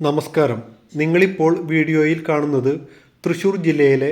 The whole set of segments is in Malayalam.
നമസ്കാരം. നിങ്ങളിപ്പോൾ വീഡിയോയിൽ കാണുന്നത് തൃശ്ശൂർ ജില്ലയിലെ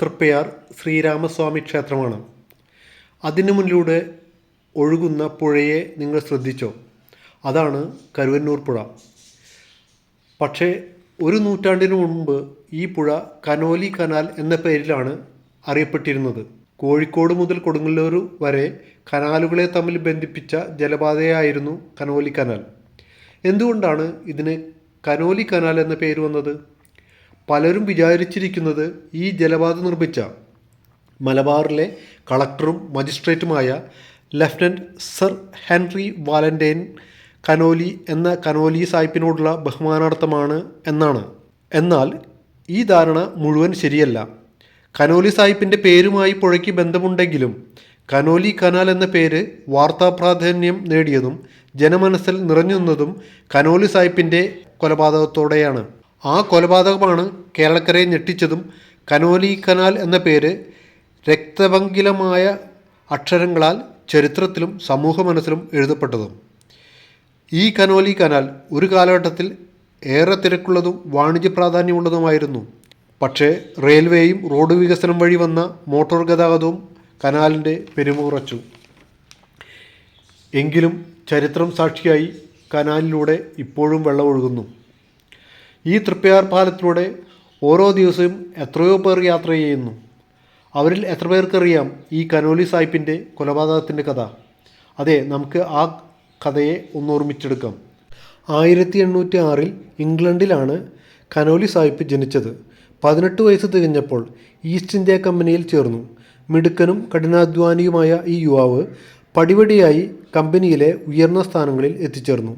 തൃപ്പയാർ ശ്രീരാമസ്വാമി ക്ഷേത്രമാണ്. അതിനു മുന്നിലൂടെ ഒഴുകുന്ന പുഴയെ നിങ്ങൾ ശ്രദ്ധിച്ചോ? അതാണ് കരുവന്നൂർ പുഴ. പക്ഷേ ഒരു നൂറ്റാണ്ടിന് മുമ്പ് ഈ പുഴ കനോലി കനാൽ എന്ന പേരിലാണ് അറിയപ്പെട്ടിരുന്നത്. കോഴിക്കോട് മുതൽ കൊടുങ്ങല്ലൂർ വരെ കനാലുകളെ തമ്മിൽ ബന്ധിപ്പിച്ച ജലപാതയായിരുന്നു കനോലി കനാൽ. എന്തുകൊണ്ടാണ് ഇതിന് കനോലി കനാൽ എന്ന പേര് വന്നത്. പലരും വിചാരിച്ചിരിക്കുന്നത് ഈ ജലപാത നിർമ്മിച്ച മലബാറിലെ കളക്ടറും മജിസ്ട്രേറ്റുമായ lieutenant sir Henry Valentine Conolly എന്ന കനോലി സായിപ്പിനോടുള്ള ബഹുമാനാർത്ഥമാണ് എന്നാണ്. എന്നാൽ ഈ ധാരണ മുഴുവൻ ശരിയല്ല. കനോലി സാഹിബിന്റെ പേരുമായി പുഴയ്ക്ക് ബന്ധമുണ്ടെങ്കിലും കനോലി കനാൽ എന്ന പേര് വാർത്താ പ്രാധാന്യം നേടിയതും ജനമനസ്സിൽ നിറഞ്ഞു നിന്നതും കനോലി സാഹിബിന്റെ കൊലപാതകത്തോടെയാണ്. ആ കൊലപാതകമാണ് കേരളക്കരയെ ഞെട്ടിച്ചതും കനോലി കനാൽ എന്ന പേര് രക്തഭങ്കിലമായ അക്ഷരങ്ങളാൽ ചരിത്രത്തിലും സമൂഹ മനസ്സിലും എഴുതപ്പെട്ടതും. ഈ കനോലി കനാൽ ഒരു കാലഘട്ടത്തിൽ ഏറെ തിരക്കുള്ളതും വാണിജ്യ പ്രാധാന്യമുള്ളതുമായിരുന്നു. പക്ഷേ റെയിൽവേയും റോഡ് വികസനം വഴി വന്ന മോട്ടോർ ഗതാഗതവും കനാലിന്റെ പെരുമുറച്ചു എങ്കിലും ചരിത്രം സാക്ഷിയായി കനാലിലൂടെ ഇപ്പോഴും വെള്ളമൊഴുകുന്നു. ഈ തൃപ്പയാർ പാലത്തിലൂടെ ഓരോ ദിവസവും എത്രയോ പേർ യാത്ര ചെയ്യുന്നു. അവരിൽ എത്ര പേർക്കറിയാം ഈ കനോലി സാഹിബിന്റെ കൊലപാതകത്തിന്റെ കഥ? അതെ നമുക്ക് ആ കഥയെ ഒന്ന് ഓർമ്മിച്ചെടുക്കാം. ആയിരത്തി എണ്ണൂറ്റി ആറിൽ ഇംഗ്ലണ്ടിലാണ് കനോലി സാഹിബ് ജനിച്ചത്. പതിനെട്ട് വയസ്സ് തികഞ്ഞപ്പോൾ ഈസ്റ്റ് ഇന്ത്യ കമ്പനിയിൽ ചേർന്നു. മിടുക്കനും കഠിനാധ്വാനിയുമായ ഈ യുവാവ് പടിപടിയായി കമ്പനിയിലെ ഉയർന്ന സ്ഥാനങ്ങളിൽ എത്തിച്ചേർന്നു.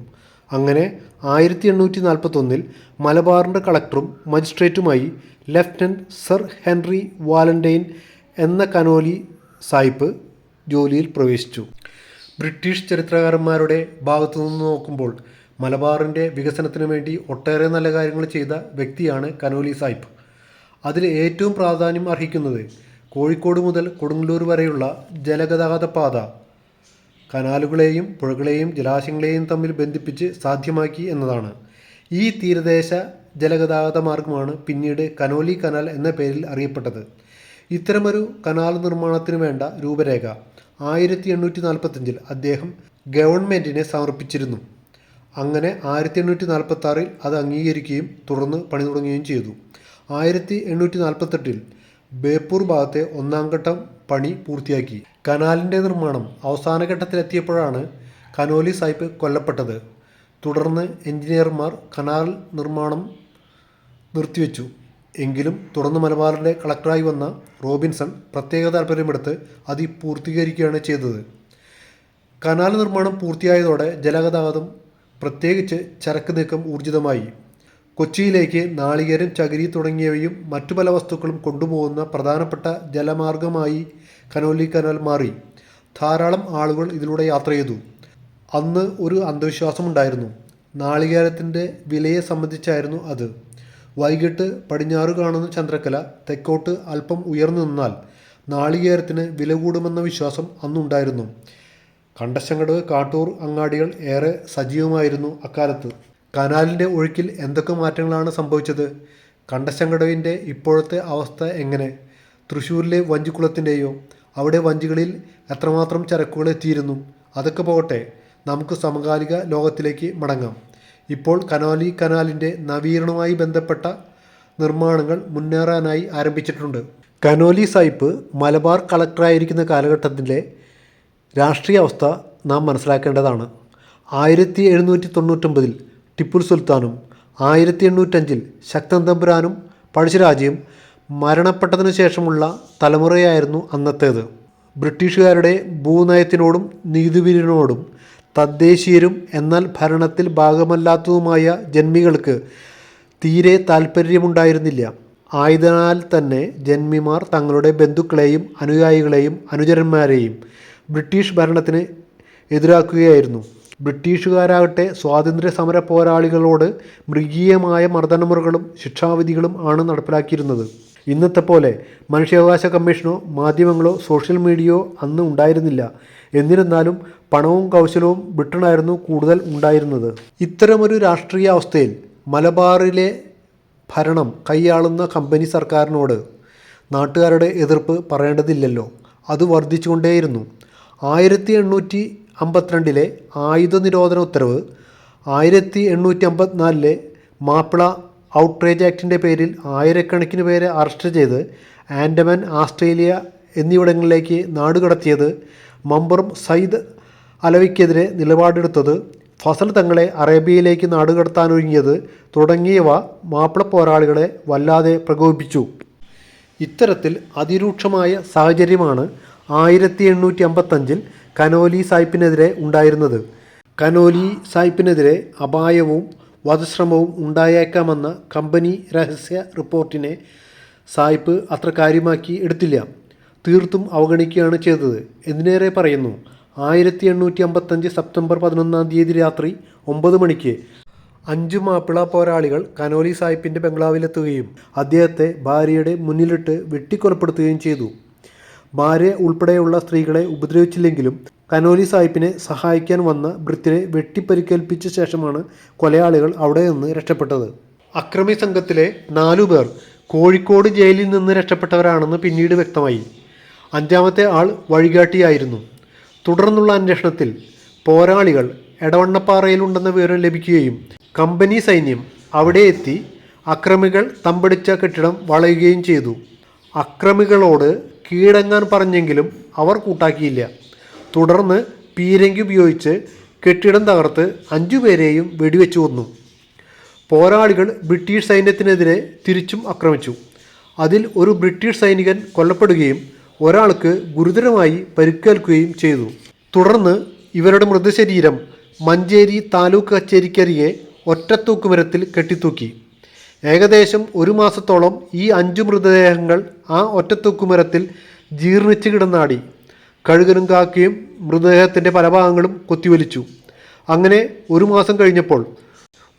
അങ്ങനെ ആയിരത്തി എണ്ണൂറ്റി നാൽപ്പത്തൊന്നിൽ മലബാറിന്റെ കളക്ടറും മജിസ്ട്രേറ്റുമായി ലെഫ്റ്റനന്റ് സർ ഹെൻറി വാലന്റൈൻ എന്ന കനോലി സായിപ്പ് ജോലിയിൽ പ്രവേശിച്ചു. ബ്രിട്ടീഷ് ചരിത്രകാരന്മാരുടെ ഭാഗത്തു നിന്ന് നോക്കുമ്പോൾ മലബാറിന്റെ വികസനത്തിന് വേണ്ടി ഒട്ടേറെ നല്ല കാര്യങ്ങൾ ചെയ്ത വ്യക്തിയാണ് കനോലി സായിപ്പ്. അതിൽ ഏറ്റവും പ്രാധാന്യം അർഹിക്കുന്നത് കോഴിക്കോട് മുതൽ കൊടുങ്ങല്ലൂർ വരെയുള്ള ജലഗതാഗത പാത കനാലുകളെയും പുഴകളെയും ജലാശയങ്ങളെയും തമ്മിൽ ബന്ധിപ്പിച്ച് സാധ്യമാക്കി എന്നതാണ്. ഈ തീരദേശ ജലഗതാഗത മാർഗമാണ് പിന്നീട് കനോലി കനാൽ എന്ന പേരിൽ അറിയപ്പെട്ടത്. ഇത്തരമൊരു കനാൽ നിർമ്മാണത്തിന് വേണ്ട രൂപരേഖ ആയിരത്തി എണ്ണൂറ്റി നാൽപ്പത്തഞ്ചിൽ അദ്ദേഹം ഗവൺമെന്റിനെ സമർപ്പിച്ചിരുന്നു. അങ്ങനെ ആയിരത്തി എണ്ണൂറ്റി നാൽപ്പത്തി ആറിൽ അത് അംഗീകരിക്കുകയും തുടർന്ന് പണി തുടങ്ങുകയും ചെയ്തു. ആയിരത്തി എണ്ണൂറ്റി നാൽപ്പത്തെട്ടിൽ ബേപ്പൂർ ഭാഗത്തെ ഒന്നാം ഘട്ടം പണി പൂർത്തിയാക്കി. കനാലിന്റെ നിർമ്മാണം അവസാന ഘട്ടത്തിലെത്തിയപ്പോഴാണ് കനോലി സാഹിബ് കൊല്ലപ്പെട്ടത്. തുടർന്ന് എഞ്ചിനീയർമാർ കനാൽ നിർമ്മാണം നിർത്തിവെച്ചു. എങ്കിലും തുടർന്ന് മലബാറിന്റെ കളക്ടറായി വന്ന റോബിൻസൺ പ്രത്യേക താല്പര്യമെടുത്ത് അത് പൂർത്തീകരിക്കുകയാണ് ചെയ്തത്. കനാൽ നിർമ്മാണം പൂർത്തിയായതോടെ ജലഗതാഗതം പ്രത്യേകിച്ച് ചരക്ക് നീക്കം ഊർജിതമായി. കൊച്ചിയിലേക്ക് നാളികേരം ചകിരി തുടങ്ങിയവയും മറ്റു പല വസ്തുക്കളും കൊണ്ടുപോകുന്ന പ്രധാനപ്പെട്ട ജലമാർഗമായി കനോലി കനാൽ മാറി. ധാരാളം ആളുകൾ ഇതിലൂടെ യാത്ര ചെയ്തു. അന്ന് ഒരു അന്ധവിശ്വാസമുണ്ടായിരുന്നു. നാളികേരത്തിന്റെ വിലയെ സംബന്ധിച്ചായിരുന്നു അത്. വൈകിട്ട് പടിഞ്ഞാറ് കാണുന്ന ചന്ദ്രക്കല തെക്കോട്ട് അല്പം ഉയർന്നു നിന്നാൽ നാളികേരത്തിന് വില കൂടുമെന്ന വിശ്വാസം അന്നുണ്ടായിരുന്നു. കണ്ടശങ്കട് കാട്ടൂർ അങ്ങാടികൾ ഏറെ സജീവമായിരുന്നു അക്കാലത്ത്. കനാലിന്റെ ഒഴുക്കിൽ എന്തൊക്കെ മാറ്റങ്ങളാണ് സംഭവിച്ചത്? കണ്ടശങ്കടവിന്റെ ഇപ്പോഴത്തെ അവസ്ഥ എങ്ങനെ? തൃശ്ശൂരിലെ വഞ്ചിക്കുളത്തിന്റെയോ അവിടെ വഞ്ചികളിൽ എത്രമാത്രം ചരക്കുകൾ എത്തിയിരുന്നു? അതൊക്കെ പോകട്ടെ നമുക്ക് സമകാലിക ലോകത്തിലേക്ക് മടങ്ങാം. ഇപ്പോൾ കനോലി കനാലിന്റെ നവീകരണവുമായി ബന്ധപ്പെട്ട നിർമ്മാണങ്ങൾ മുന്നേറാനായി ആരംഭിച്ചിട്ടുണ്ട്. കനോലി സൈപ്പ് മലബാർ കളക്ടറായിരിക്കുന്ന കാലഘട്ടത്തിലെ രാഷ്ട്രീയ അവസ്ഥ നാം മനസ്സിലാക്കേണ്ടതാണ്. ആയിരത്തി എഴുന്നൂറ്റി തൊണ്ണൂറ്റൊമ്പതിൽ ടിപ്പു സുൽത്താനും ആയിരത്തി എണ്ണൂറ്റഞ്ചിൽ ശക്തൻ തമ്പുരാനും പഴശ്ശിരാജയും മരണപ്പെട്ടതിനു ശേഷമുള്ള തലമുറയായിരുന്നു അന്നത്തേത്. ബ്രിട്ടീഷുകാരുടെ ഭൂനയത്തിനോടും നീതിവീരനോടും തദ്ദേശീയരും എന്നാൽ ഭരണത്തിൽ ഭാഗമല്ലാത്തതുമായ ജന്മികൾക്ക് തീരെ താല്പര്യമുണ്ടായിരുന്നില്ല ആയതിനാൽ തന്നെ ജന്മിമാർ തങ്ങളുടെ ബന്ധുക്കളെയും അനുയായികളെയും അനുചരന്മാരെയും ബ്രിട്ടീഷ് ഭരണത്തിന് എതിരാക്കുകയായിരുന്നു. ബ്രിട്ടീഷുകാരാകട്ടെ സ്വാതന്ത്ര്യ സമര പോരാളികളോട് മൃഗീയമായ മർദ്ദനമുറകളും ശിക്ഷാവിധികളും ആണ് നടപ്പിലാക്കിയിരുന്നത്. ഇന്നത്തെ പോലെ മനുഷ്യാവകാശ കമ്മീഷനോ മാധ്യമങ്ങളോ സോഷ്യൽ മീഡിയയോ അന്ന് ഉണ്ടായിരുന്നില്ല. എന്നിരുന്നാലും പണവും കൗശലവും ബ്രിട്ടനായിരുന്നു കൂടുതൽ ഉണ്ടായിരുന്നത്. ഇത്തരമൊരു രാഷ്ട്രീയ അവസ്ഥയിൽ മലബാറിലെ ഭരണം കൈയാളുന്ന കമ്പനി സർക്കാരിനോട് നാട്ടുകാരുടെ എതിർപ്പ് പറയേണ്ടതില്ലല്ലോ. അത് വർദ്ധിച്ചുകൊണ്ടേയിരുന്നു. ആയിരത്തി എണ്ണൂറ്റി അമ്പത്തിരണ്ടിലെ ആയുധ നിരോധന ഉത്തരവ് ആയിരത്തി എണ്ണൂറ്റി അമ്പത്തിനാലിലെ മാപ്പിള ഔട്ട്റേജ് ആക്ടിന്റെ പേരിൽ ആയിരക്കണക്കിന് പേരെ അറസ്റ്റ് ചെയ്ത് ആൻഡമാൻ ആസ്ട്രേലിയ എന്നിവിടങ്ങളിലേക്ക് നാടുകടത്തിയത് മമ്പറും സയ്യിദ് അലവിക്കെതിരെ നിലപാടെടുത്തത് ഫസൽ തങ്ങളെ അറേബ്യയിലേക്ക് നാടുകടത്താനൊരുങ്ങിയത് തുടങ്ങിയവ മാപ്പിള പോരാളികളെ വല്ലാതെ പ്രകോപിപ്പിച്ചു. ഇത്തരത്തിൽ അതിരൂക്ഷമായ സാഹചര്യമാണ് ആയിരത്തി എണ്ണൂറ്റി അമ്പത്തഞ്ചിൽ കനോലി സായിപ്പിനെതിരെ ഉണ്ടായിരുന്നത്. കനോലി സായിപ്പിനെതിരെ അപായവും വധശ്രമവും ഉണ്ടായേക്കാമെന്ന കമ്പനി രഹസ്യ റിപ്പോർട്ടിനെ സായിപ്പ് അത്ര കാര്യമാക്കി എടുത്തില്ല. തീർത്തും അവഗണിക്കുകയാണ് ചെയ്തത്. എന്തിനേറെ പറയുന്നു? ആയിരത്തി എണ്ണൂറ്റി അമ്പത്തഞ്ച് സെപ്റ്റംബർ പതിനൊന്നാം തീയതി രാത്രി ഒമ്പത് മണിക്ക് അഞ്ചു മാപ്പിള പോരാളികൾ കനോലി സാഹിബിന്റെ ബംഗ്ലാവിലെത്തുകയും അദ്ദേഹത്തെ ഭാര്യയുടെ മുന്നിലിട്ട് വെട്ടിക്കൊലപ്പെടുത്തുകയും ചെയ്തു. ഭാര്യ ഉൾപ്പെടെയുള്ള സ്ത്രീകളെ ഉപദ്രവിച്ചില്ലെങ്കിലും കനോലി സാഹിബിനെ സഹായിക്കാൻ വന്ന ബ്രിത്തിനെ വെട്ടിപ്പരിക്കേൽപ്പിച്ച ശേഷമാണ് കൊലയാളികൾ അവിടെ നിന്ന് രക്ഷപ്പെട്ടത്. അക്രമി സംഘത്തിലെ നാലു പേർ കോഴിക്കോട് ജയിലിൽ നിന്ന് രക്ഷപ്പെട്ടവരാണെന്ന് പിന്നീട് വ്യക്തമായി. അഞ്ചാമത്തെ ആൾ വഴികാട്ടിയായിരുന്നു. തുടർന്നുള്ള അന്വേഷണത്തിൽ പോരാളികൾ എടവണ്ണപ്പാറയിലുണ്ടെന്ന വിവരം ലഭിക്കുകയും കമ്പനി സൈന്യം അവിടെ എത്തി അക്രമികൾ തമ്പടിച്ച കെട്ടിടം വളയുകയും ചെയ്തു. അക്രമികളോട് കീഴടങ്ങാൻ പറഞ്ഞെങ്കിലും അവർ കൂട്ടാക്കിയില്ല. തുടർന്ന് പീരങ്കി ഉപയോഗിച്ച് കെട്ടിടം തകർത്ത് അഞ്ചുപേരെയും വെടിവെച്ചു കൊന്നു. പോരാളികൾ ബ്രിട്ടീഷ് സൈന്യത്തിനെതിരെ തിരിച്ചും ആക്രമിച്ചു. അതിൽ ഒരു ബ്രിട്ടീഷ് സൈനികൻ കൊല്ലപ്പെടുകയും ഒരാൾക്ക് ഗുരുതരമായി പരിക്കേൽക്കുകയും ചെയ്തു. തുടർന്ന് ഇവരുടെ മൃതശരീരം മഞ്ചേരി താലൂക്ക് കച്ചേരിക്കരികെ ഒറ്റത്തൂക്കുമരത്തിൽ കെട്ടിത്തൂക്കി. ഏകദേശം ഒരു മാസത്തോളം ഈ അഞ്ചു മൃതദേഹങ്ങൾ ആ ഒറ്റത്തൂക്കുമരത്തിൽ ജീർണിച്ച് കിടന്നാടി. കഴുകനും കാക്കയും മൃതദേഹത്തിന്റെ പല ഭാഗങ്ങളും കൊത്തിവലിച്ചു. അങ്ങനെ ഒരു മാസം കഴിഞ്ഞപ്പോൾ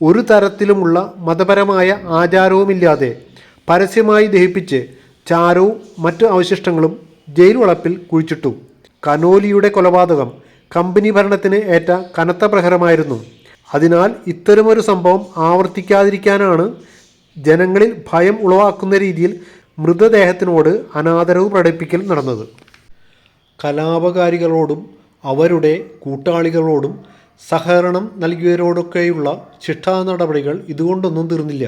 ഒരു തരത്തിലുമുള്ള മതപരമായ ആചാരവുമില്ലാതെ പരസ്യമായി ദഹിപ്പിച്ച് ചാരവും മറ്റു അവശിഷ്ടങ്ങളും ജയിൽ വളപ്പിൽ കുഴിച്ചിട്ടു. കനോലിയുടെ കൊലപാതകം കമ്പനി ഭരണത്തിന് ഏറ്റ കനത്ത പ്രഹരമായിരുന്നു. അതിനാൽ ഇത്തരമൊരു സംഭവം ആവർത്തിക്കാതിരിക്കാനാണ് ജനങ്ങളിൽ ഭയം ഉളവാക്കുന്ന രീതിയിൽ മൃതദേഹത്തിനോട് അനാദരവ് പ്രകടിപ്പിക്കൽ നടന്നത്. കലാപകാരികളോടും അവരുടെ കൂട്ടാളികളോടും സഹകരണം നൽകിയവരോടൊക്കെയുള്ള ശിക്ഷാ നടപടികൾ ഇതുകൊണ്ടൊന്നും തീർന്നില്ല.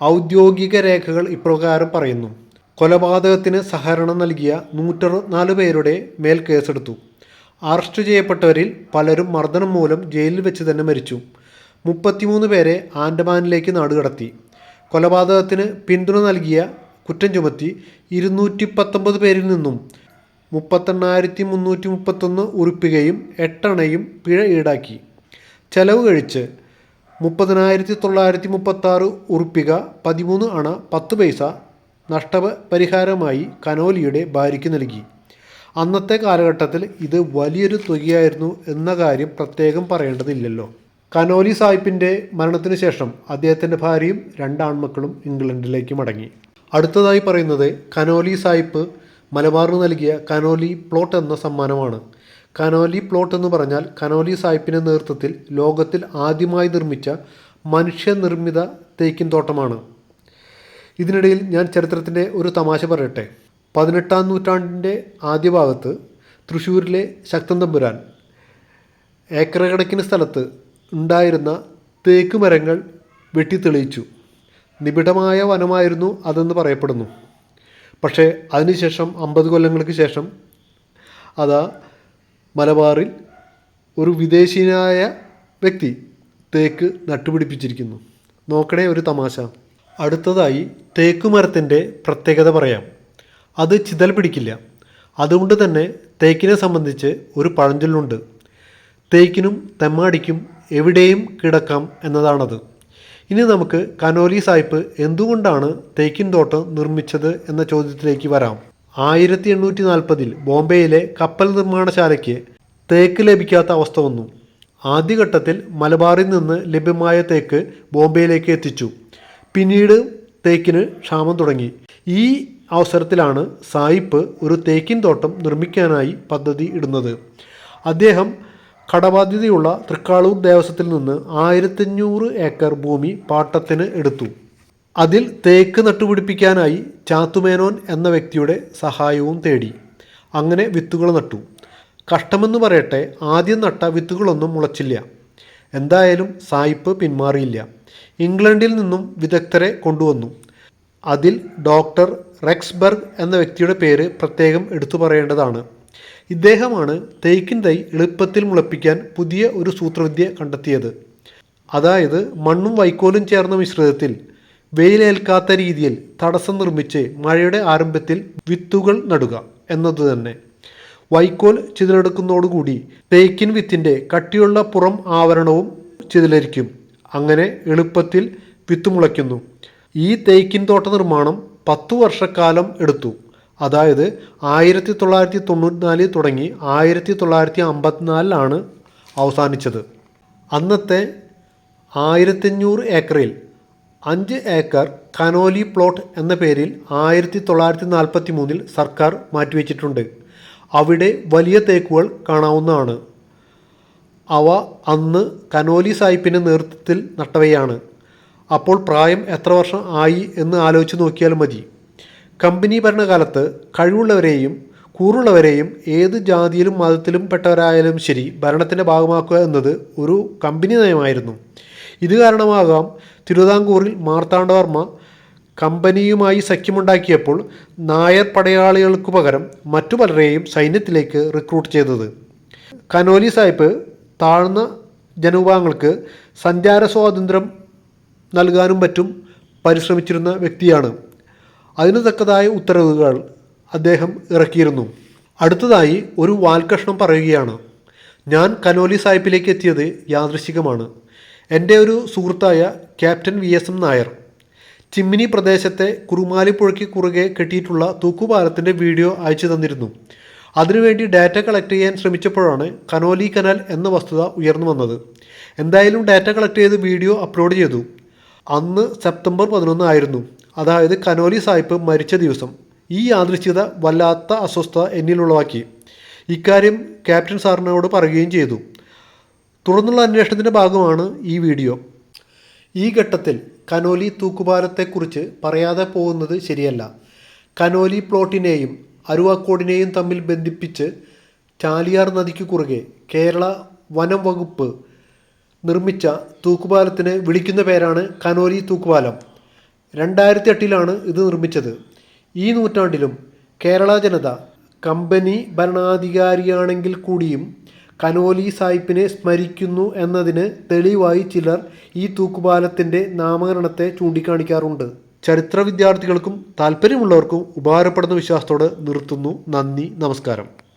ഔദ്യോഗിക രേഖകൾ ഇപ്രകാരം പറയുന്നു. കൊലപാതകത്തിന് സഹകരണം നൽകിയ നൂറ്ററുപത്തിനാല് പേരുടെ മേൽ കേസെടുത്തു. അറസ്റ്റ് ചെയ്യപ്പെട്ടവരിൽ പലരും മർദ്ദനം മൂലം ജയിലിൽ വെച്ച് തന്നെ മരിച്ചു. മുപ്പത്തിമൂന്ന് പേരെ ആൻഡമാനിലേക്ക് നാടുകടത്തി. കൊലപാതകത്തിന് പിന്തുണ നൽകിയ കുറ്റം ചുമത്തി ഇരുന്നൂറ്റി പത്തൊമ്പത് പേരിൽ നിന്നും മുപ്പത്തെണ്ണായിരത്തി മുന്നൂറ്റി മുപ്പത്തൊന്ന് ഉറുപ്പികയും എട്ടണയും പിഴ ഈടാക്കി. ചെലവ് കഴിച്ച് മുപ്പതിനായിരത്തി തൊള്ളായിരത്തി മുപ്പത്താറ് ഉറുപ്പിക പതിമൂന്ന് അണ പത്ത് പൈസ നഷ്ടപരിഹാരമായി കനോലിയുടെ ഭാര്യയ്ക്ക് നൽകി. അന്നത്തെ കാലഘട്ടത്തിൽ ഇത് വലിയൊരു തുകയായിരുന്നു എന്ന കാര്യം പ്രത്യേകം പറയേണ്ടതില്ലല്ലോ. കനോലി സാഹിബിന്റെ മരണത്തിന് ശേഷം അദ്ദേഹത്തിന്റെ ഭാര്യയും രണ്ട് ആൺമക്കളും ഇംഗ്ലണ്ടിലേക്ക് മടങ്ങി. അടുത്തതായി പറയുന്നത് കനോലി സായിപ്പ് മലബാറിന് നൽകിയ കനോലി പ്ലോട്ട് എന്ന സമ്മാനമാണ്. കനോലി പ്ലോട്ട് എന്ന് പറഞ്ഞാൽ കനോലി സാഹിബിന്റെ നേതൃത്വത്തിൽ ലോകത്തിൽ ആദ്യമായി നിർമ്മിച്ച മനുഷ്യനിർമ്മിത തേക്കിൻ തോട്ടമാണ്. ഇതിനിടയിൽ ഞാൻ ചരിത്രത്തിന്റെ ഒരു തമാശ പറയട്ടെ. പതിനെട്ടാം നൂറ്റാണ്ടിന്റെ ആദ്യ ഭാഗത്ത് തൃശ്ശൂരിലെ ശക്തൻ തമ്പുരാൻ ഏക്കർ കണക്കിന് സ്ഥലത്ത് ഉണ്ടായിരുന്ന തേക്ക് മരങ്ങൾ വെട്ടിത്തെളിയിച്ചു. നിബിഡമായ വനമായിരുന്നു അതെന്ന് പറയപ്പെടുന്നു. പക്ഷേ അതിനുശേഷം അമ്പത് കൊല്ലങ്ങൾക്ക് ശേഷം അതാ മലബാറിൽ ഒരു വിദേശീയനായ വ്യക്തി തേക്ക് നട്ടുപിടിപ്പിച്ചിരിക്കുന്നു. നോക്കണേ ഒരു തമാശ. അടുത്തതായി തേക്ക് മരത്തിന്റെ പ്രത്യേകത പറയാം. അത് ചിതൽ പിടിക്കില്ല. അതുകൊണ്ട് തന്നെ തേക്കിനെ സംബന്ധിച്ച് ഒരു പഴഞ്ചൊല്ലുണ്ട്. തേക്കിനും തെമ്മാടിക്കും എവിടെയും കിടക്കാം എന്നതാണത്. ഇനി നമുക്ക് കനോലി സായിപ്പ് എന്തുകൊണ്ടാണ് തേക്കിൻ തോട്ടം നിർമ്മിച്ചത് എന്ന ചോദ്യത്തിലേക്ക് വരാം. ആയിരത്തി എണ്ണൂറ്റി നാൽപ്പതിൽ ബോംബെയിലെ കപ്പൽ നിർമ്മാണശാലയ്ക്ക് തേക്ക് ലഭിക്കാത്ത അവസ്ഥ വന്നു. ആദ്യഘട്ടത്തിൽ മലബാറിൽ നിന്ന് ലഭ്യമായ തേക്ക് ബോംബെയിലേക്ക് എത്തിച്ചു. പിന്നീട് തേക്കിന് ക്ഷാമം തുടങ്ങി. ഈ അവസരത്തിലാണ് സായിപ്പ് ഒരു തേക്കിൻ തോട്ടം നിർമ്മിക്കാനായി പദ്ധതി ഇടുന്നത്. അദ്ദേഹം കടബാധ്യതയുള്ള തൃക്കാളൂർ ദേവസ്വത്തിൽ നിന്ന് ആയിരത്തഞ്ഞൂറ് ഏക്കർ ഭൂമി പാട്ടത്തിന് എടുത്തു. അതിൽ തേക്ക് നട്ടുപിടിപ്പിക്കാനായി ചാത്തുമേനോൻ എന്ന വ്യക്തിയുടെ സഹായവും തേടി. അങ്ങനെ വിത്തുകൾ നട്ടു. കഷ്ടമെന്ന് പറയട്ടെ ആദ്യം നട്ട വിത്തുകളൊന്നും മുളച്ചില്ല. എന്തായാലും സായിപ്പ് പിന്മാറിയില്ല. ഇംഗ്ലണ്ടിൽ നിന്നും വിദഗ്ധരെ കൊണ്ടുവന്നു. അതിൽ ഡോക്ടർ റെക്സ്ബർഗ് എന്ന വ്യക്തിയുടെ പേര് പ്രത്യേകം എടുത്തു പറയേണ്ടതാണ്. ഇദ്ദേഹമാണ് തേക്കിൻ തൈ എളുപ്പത്തിൽ മുളപ്പിക്കാൻ പുതിയ ഒരു സൂത്രവിദ്യ കണ്ടെത്തിയത്. അതായത് മണ്ണും വൈക്കോലും ചേർന്ന മിശ്രിതത്തിൽ വെയിലേൽക്കാത്ത രീതിയിൽ തടസ്സം നിർമ്മിച്ച് മഴയുടെ ആരംഭത്തിൽ വിത്തുകൾ നടുക എന്നത് തന്നെ. വൈക്കോൽ ചിതലെടുക്കുന്നതോടുകൂടി തേക്കിൻ വിത്തിന്റെ കട്ടിയുള്ള പുറം ആവരണവും ചിതലരിക്കും. അങ്ങനെ എളുപ്പത്തിൽ വിത്ത് മുളയ്ക്കുന്നു. ഈ തേക്കിൻ തോട്ട നിർമ്മാണം പത്തു വർഷക്കാലം എടുത്തു. അതായത് ആയിരത്തി തൊള്ളായിരത്തി തൊണ്ണൂറ്റിനാലിൽ തുടങ്ങി ആയിരത്തി തൊള്ളായിരത്തി അമ്പത്തിനാലിലാണ് അവസാനിച്ചത്. അന്നത്തെ ആയിരത്തഞ്ഞൂറ് ഏക്കറിൽ അഞ്ച് ഏക്കർ കനോലി പ്ലോട്ട് എന്ന പേരിൽ ആയിരത്തി തൊള്ളായിരത്തി നാൽപ്പത്തി മൂന്നിൽ സർക്കാർ മാറ്റിവെച്ചിട്ടുണ്ട്. അവിടെ വലിയ തേക്കുകൾ കാണാവുന്നതാണ്. അവ അന്ന് കനോലി സാഹിബിന്റെ നേതൃത്വത്തിൽ നട്ടവയാണ്. അപ്പോൾ പ്രായം എത്ര വർഷം ആയി എന്ന് ആലോചിച്ച് നോക്കിയാൽ മതി. കമ്പനി ഭരണകാലത്ത് കഴിവുള്ളവരെയും കൂറുള്ളവരെയും ഏത് ജാതിയിലും മതത്തിലും പെട്ടവരായാലും ശരി ഭരണത്തിന്റെ ഭാഗമാക്കുക എന്നത് ഒരു കമ്പനി നയമായിരുന്നു. ഇത് കാരണമാകാം തിരുവിതാംകൂറിൽ മാർത്താണ്ഡവർമ്മ കമ്പനിയുമായി സഖ്യമുണ്ടാക്കിയപ്പോൾ നായർ പടയാളികൾക്ക് പകരം മറ്റു പലരെയും സൈന്യത്തിലേക്ക് റിക്രൂട്ട് ചെയ്തത്. കനോലി സാഹിബ് താഴ്ന്ന ജനവിഭാഗങ്ങൾക്ക് സഞ്ചാര സ്വാതന്ത്ര്യം നൽകാനും മറ്റും പരിശ്രമിച്ചിരുന്ന വ്യക്തിയാണ്. അതിന് തക്കതായ ഉത്തരവുകൾ അദ്ദേഹം ഇറക്കിയിരുന്നു. അടുത്തതായി ഒരു വാൽകഷ്ണം പറയുകയാണ്. ഞാൻ കനോലി സാഹിബിലേക്ക് എത്തിയത് യാദൃശികമാണ്. എന്റെ ഒരു സുഹൃത്തായ captain V S M Nair. Chimmini പ്രദേശത്തെ കുറുമാലിപ്പുഴയ്ക്ക് കുറുകെ കെട്ടിയിട്ടുള്ള തൂക്കുപാലത്തിന്റെ വീഡിയോ അയച്ചു തന്നിരുന്നു. അതിനുവേണ്ടി ഡാറ്റ കളക്ട് ചെയ്യാൻ ശ്രമിച്ചപ്പോഴാണ് കനോലി കനാൽ എന്ന വസ്തുത ഉയർന്നു വന്നത്. എന്തായാലും ഡാറ്റ കളക്ട് ചെയ്ത് വീഡിയോ അപ്ലോഡ് ചെയ്തു. അന്ന് സെപ്റ്റംബർ പതിനൊന്ന് ആയിരുന്നു. അതായത് കനോലി സായിപ്പ് മരിച്ച ദിവസം ഈ യാദൃശ്ചികത വല്ലാത്ത അസ്വസ്ഥത എന്നിലുളവാക്കി. ഇക്കാര്യം ക്യാപ്റ്റൻ സാറിനോട് പറയുകയും ചെയ്തു. തുടർന്നുള്ള അന്വേഷണത്തിന്റെ ഭാഗമാണ് ഈ വീഡിയോ. ഈ ഘട്ടത്തിൽ കനോലി തൂക്കുപാലത്തെക്കുറിച്ച് പറയാതെ പോകുന്നത് ശരിയല്ല. കനോലി പ്ലോട്ടിനെയും അരുവാക്കോടിനെയും തമ്മിൽ ബന്ധിപ്പിച്ച് ചാലിയാർ നദിക്ക് കുറുകെ കേരള വനം വകുപ്പ് നിർമ്മിച്ച തൂക്കുപാലത്തിന് വിളിക്കുന്ന പേരാണ് കനോലി തൂക്കുപാലം. രണ്ടായിരത്തി എട്ടിലാണ് ഇത് നിർമ്മിച്ചത്. ഈ നൂറ്റാണ്ടിലും കേരള ജനത കമ്പനി ഭരണാധികാരിയാണെങ്കിൽ കൂടിയും കനോലി സായിപ്പിനെ സ്മരിക്കുന്നു എന്നതിന് തെളിവായി ചിലർ ഈ തൂക്കുപാലത്തിന്റെ നാമകരണത്തെ ചൂണ്ടിക്കാണിക്കാറുണ്ട്. ചരിത്ര വിദ്യാർത്ഥികൾക്കും താല്പര്യമുള്ളവർക്കും ഉപകാരപ്പെടുന്ന വിശ്വാസത്തോടെ നിർത്തുന്നു. നന്ദി. നമസ്കാരം.